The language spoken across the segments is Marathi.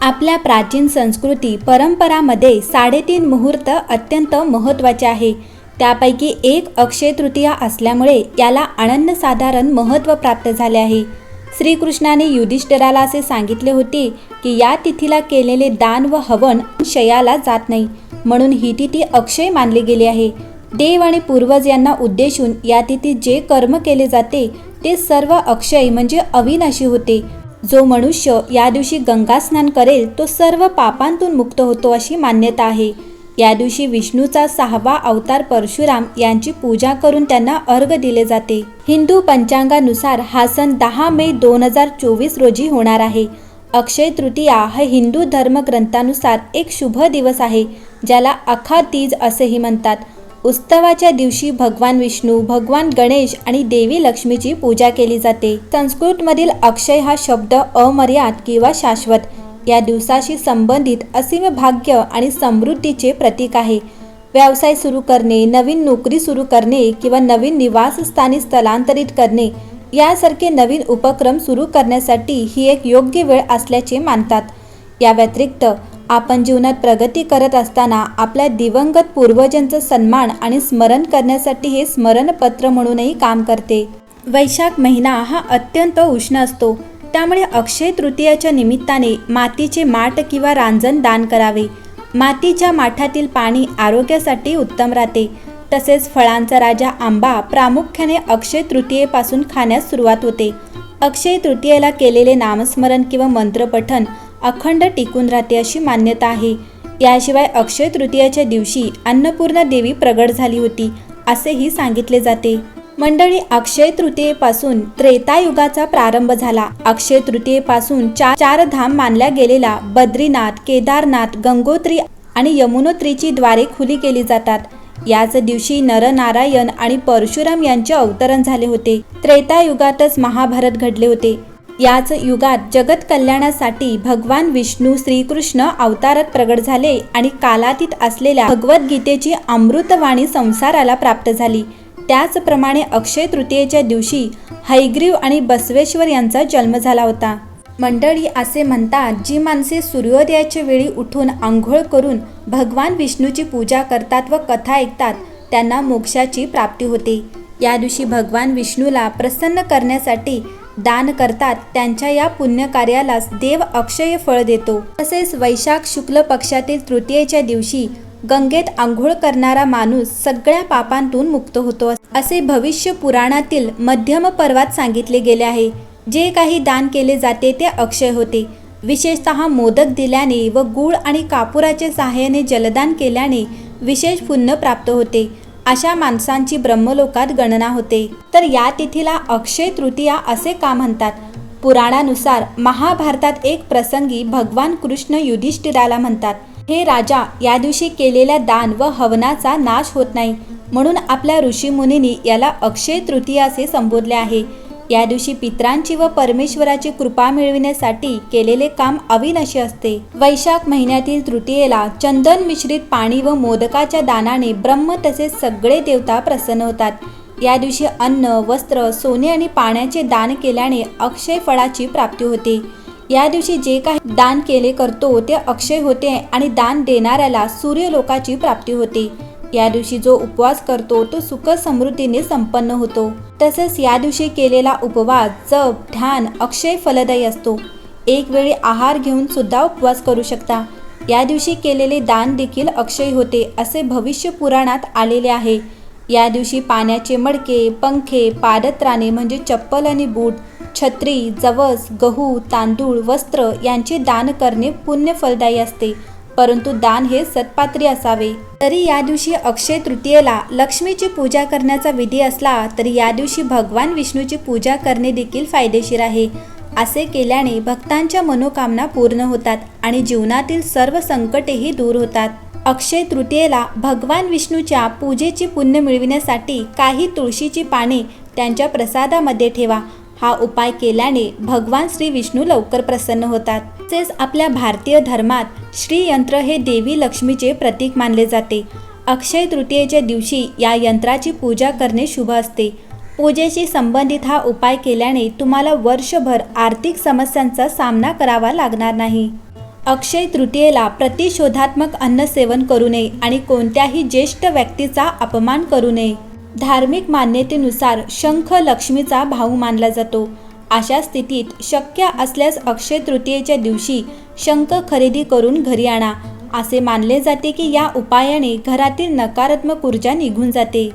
आपल्या प्राचीन संस्कृती परंपरामध्ये साडेतीन मुहूर्त अत्यंत महत्त्वाचे आहे. त्यापैकी एक अक्षय तृतीया असल्यामुळे याला अनन्यसाधारण महत्त्व प्राप्त झाले आहे. श्रीकृष्णाने युधिष्ठिराला असे सांगितले होते की या तिथीला केलेले दान व हवन शयाला जात नाही. म्हणून ही तिथी अक्षय मानली गेली आहे. देव आणि पूर्वज यांना उद्देशून या तिथीत जे कर्म केले जाते ते सर्व अक्षय म्हणजे अविनाशी होते. जो मनुष्य या दिवशी गंगास्नान करेल तो सर्व पापांतून मुक्त होतो अशी मान्यता आहे. या दिवशी विष्णूचा सहावा अवतार परशुराम यांची पूजा करून त्यांना अर्घ दिले जाते. हिंदू पंचांगानुसार हा सण दहा मे दोन हजार चोवीस रोजी होणार आहे. अक्षय तृतीया हा हिंदू धर्मग्रंथानुसार एक शुभ दिवस आहे ज्याला अखा तीज असेही म्हणतात. उत्सवाच्या दिवशी भगवान विष्णू भगवान गणेश आणि देवी लक्ष्मीची पूजा केली जाते. संस्कृतमधील अक्षय हा शब्द अमर्याद किंवा शाश्वत. या दिवसाशी संबंधित असीम भाग्य आणि समृद्धीचे प्रतीक आहे. व्यवसाय सुरू करणे नवीन नोकरी सुरू करणे किंवा नवीन निवासस्थानी स्थलांतरित करणे यासारखे नवीन उपक्रम सुरू करण्यासाठी ही एक योग्य वेळ असल्याचे मानतात. या व्यतिरिक्त आपण जीवनात प्रगती करत असताना आपल्या दिवंगत पूर्वजांचा सन्मान आणि स्मरण करण्यासाठी हे स्मरणपत्र म्हणूनही काम करते. वैशाख महिना हा अत्यंत उष्ण असतो. त्यामुळे अक्षय तृतीयाच्या निमित्ताने मातीचे माठ किंवा रांजण दान करावे. मातीच्या माठातील पाणी आरोग्यासाठी उत्तम राहते. तसेच फळांचा राजा आंबा प्रामुख्याने अक्षय तृतीयेपासून खाण्यास सुरुवात होते. अक्षय तृतीयेला केलेले नामस्मरण किंवा मंत्रपठन अखंड टिकून राहते अशी मान्यता आहे. याशिवाय अक्षय तृतीयाच्या दिवशी अन्नपूर्णा देवी प्रगट झाली होती असेही सांगितले जाते. मंडळी अक्षय तृतीयेपासून त्रेतायुगाचा प्रारंभ झाला. अक्षय तृतीयेपासून चार चार धाम मानल्या गेलेला बद्रीनाथ केदारनाथ गंगोत्री आणि यमुनोत्रीची द्वारे खुली केली जातात. याच दिवशी नरनारायण आणि परशुराम यांचे अवतरण झाले होते. त्रेतायुगातच महाभारत घडले होते. याच युगात जगत कल्याणासाठी भगवान विष्णू श्रीकृष्ण अवतारात प्रगट झाले आणि कालातीत असलेल्या भगवद्गीतेची अमृतवाणी संसाराला प्राप्त झाली. त्याचप्रमाणे अक्षय तृतीयेच्या दिवशी हैग्रीव आणि बसवेश्वर यांचा जन्म झाला होता. मंडळी असे म्हणतात जी माणसे सूर्योदयाच्या वेळी उठून आंघोळ करून भगवान विष्णूची पूजा करतात व कथा ऐकतात त्यांना मोक्षाची प्राप्ती होते. या दिवशी भगवान विष्णूला प्रसन्न करण्यासाठी दान करतात त्यांच्या या पुण्यकार्यालाच देव अक्षय फळ देतो. तसेच वैशाख शुक्ल पक्षातील तृतीयेच्या दिवशी गंगेत आंघोळ करणारा माणूस सगळ्या पापांतून मुक्त होतो. असे भविष्य पुराणातील मध्यम पर्वात सांगितले गेले आहे. जे काही दान केले जाते ते अक्षय होते. विशेषतः मोदक दिल्याने व गूळ आणि कापुराच्या सहाय्याने जलदान केल्याने विशेष पुण्य प्राप्त होते. अशा माणसांची ब्रह्मलोकात गणना होते. तर या तिथीला अक्षय तृतीया असे का म्हणतात? पुराणानुसार महाभारतात एक प्रसंगी भगवान कृष्ण युधिष्ठिराला म्हणतात हे राजा या दिवशी केलेल्या दान व हवनाचा नाश होत नाही. म्हणून आपल्या ऋषीमुनींनी याला अक्षय तृतीया असे संबोधले आहे. या दिवशी पित्रांची व परमेश्वराची कृपा मिळविण्यासाठी केलेले काम अविनाशी असते. वैशाख महिन्यातील तृतीयेला चंदन मिश्रित पाणी व मोदकाच्या दानाने ब्रह्म तसेच सगळे देवता प्रसन्न होतात. या दिवशी अन्न वस्त्र सोने आणि पाण्याचे दान केल्याने अक्षय फळाची प्राप्ती होते. या दिवशी जे काही दान केले करतो ते अक्षय होते आणि दान देणाऱ्याला सूर्यलोकाची प्राप्ती होते. या दिवशी जो उपवास करतो तो सुख समृद्धीने संपन्न होतो. तसेच या दिवशी केलेला उपवास जप ध्यान अक्षय फलदायी असतो. एक वेळी आहार घेऊन सुद्धा उपवास करू शकता. या दिवशी केलेले दान देखील अक्षय होते असे भविष्य पुराणात आलेले आहे. या दिवशी पाण्याचे मडके पंखे पादत्राणे म्हणजे चप्पल आणि बूट छत्री जवस गहू तांदूळ वस्त्र यांचे दान करणे पुण्य फलदायी असते. परंतु दान हे सत्पात्री असावे. तरी या दिवशी अक्षय तृतीयेला लक्ष्मीची पूजा करण्याचा विधी असला तरी या दिवशी भगवान विष्णूची पूजा करणे देखील फायदेशीर आहे. असे केल्याने भक्तांच्या मनोकामना पूर्ण होतात आणि जीवनातील सर्व संकटेही दूर होतात. अक्षय तृतीयेला भगवान विष्णूच्या पूजेची पुण्य मिळविण्यासाठी काही तुळशीची पाने त्यांच्या प्रसादामध्ये ठेवा. हा उपाय केल्याने भगवान श्री विष्णू लवकर प्रसन्न होतात. तसेच आपल्या भारतीय धर्मात श्रीयंत्र हे देवी लक्ष्मीचे प्रतीक मानले जाते. अक्षय तृतीयेच्या दिवशी या यंत्राची पूजा करणे शुभ असते. पूजेशी संबंधित हा उपाय केल्याने तुम्हाला वर्षभर आर्थिक समस्यांचा सामना करावा लागणार नाही. अक्षय तृतीयेला प्रतिशोधात्मक अन्न सेवन करू नये आणि कोणत्याही ज्येष्ठ व्यक्तीचा अपमान करू नये. धार्मिक मान्यतेनुसार शंख लक्ष्मीचा भाऊ मानला जातो. अशा स्थितीत शक्य असल्यास अक्षय तृतीयेच्या दिवशी शंख खरेदी करून घरी आणा. असे मानले जाते की या उपायाने घरातील नकारात्मक ऊर्जा निघून जाते.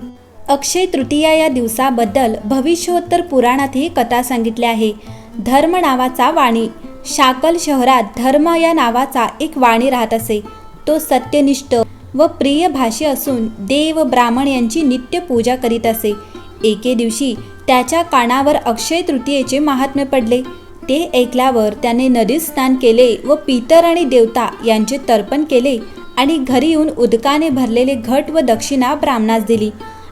अक्षय तृतीया या दिवसाबद्दल भविष्योत्तर पुराणात ही कथा सांगितली आहे. धर्म नावाचा वाणी. शाकल शहरात धर्म या नावाचा एक वाणी राहत असे. तो सत्यनिष्ठ व प्रिय भाषी असून देव ब्राह्मण यांची नित्य पूजा करीत असे. एके दिवशी त्याच्या कानावर अक्षय तृतीयेचे महात्म्य पडले. ते ऐकल्यावर त्याने नदीत स्नान केले व पितर आणि देवता यांचे तर्पण केले आणि घरी येऊन उदकाने भरलेले घट व दक्षिणा ब्राह्मणास दिली.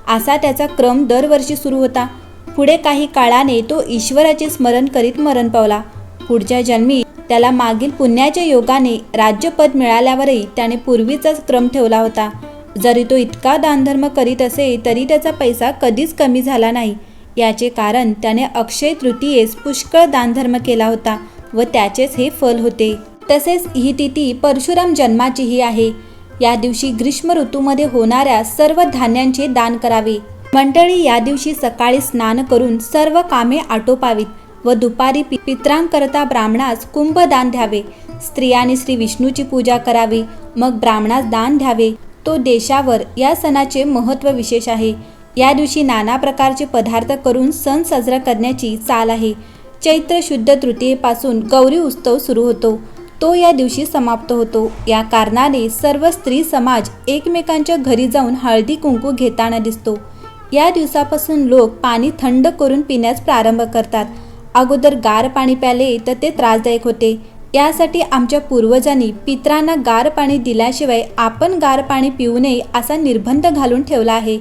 असा त्याचा क्रम दरवर्षी सुरू होता. पुढे काही काळाने तो ईश्वराचे स्मरण करीत मरण पावला. पुढच्या जन्मी त्याला मागील पुण्याच्या योगाने राज्यपद मिळाल्यावरही त्याने पूर्वीचाच क्रम ठेवला होता. जरी तो इतका दानधर्म करीत असे तरी त्याचा पैसा कधीच कमी झाला नाही. याचे कारण त्याने अक्षय तृतीयेस पुष्कळ दानधर्म केला होता व त्याचेच हे फल होते. तसेच ही तिथी परशुराम जन्माचीही आहे. या दिवशी ग्रीष्म ऋतूमध्ये होणाऱ्या सर्व धान्यांचे दान करावे. मंडळी या दिवशी सकाळी स्नान करून सर्व कामे आटोपावीत. व दुपारी पि- पित्रांकरता ब्राह्मणास कुंभदान द्यावे. स्त्रियांनी श्री विष्णूची पूजा करावी मग ब्राह्मणास दान द्यावे. तो देशावर या सणाचे महत्त्व विशेष आहे. या दिवशी नाना प्रकारचे पदार्थ करून सण साजरा करण्याची चाल आहे. चैत्र शुद्ध तृतीयेपासून गौरी उत्सव सुरू होतो. तो या दिवशी समाप्त होतो. या कारणाने सर्व स्त्री समाज एकमेकांच्या घरी जाऊन हळदी कुंकू घेताना दिसतो. या दिवसापासून लोक पाणी थंड करून पिण्यास प्रारंभ करतात. अगोदर गार पाणी प्याले तर ते त्रासदायक होते. यासाठी आमच्या पूर्वजांनी पित्रांना गार पाणी दिल्याशिवाय आपण गार पाणी पिऊ नये असा निर्बंध घालून ठेवला आहे.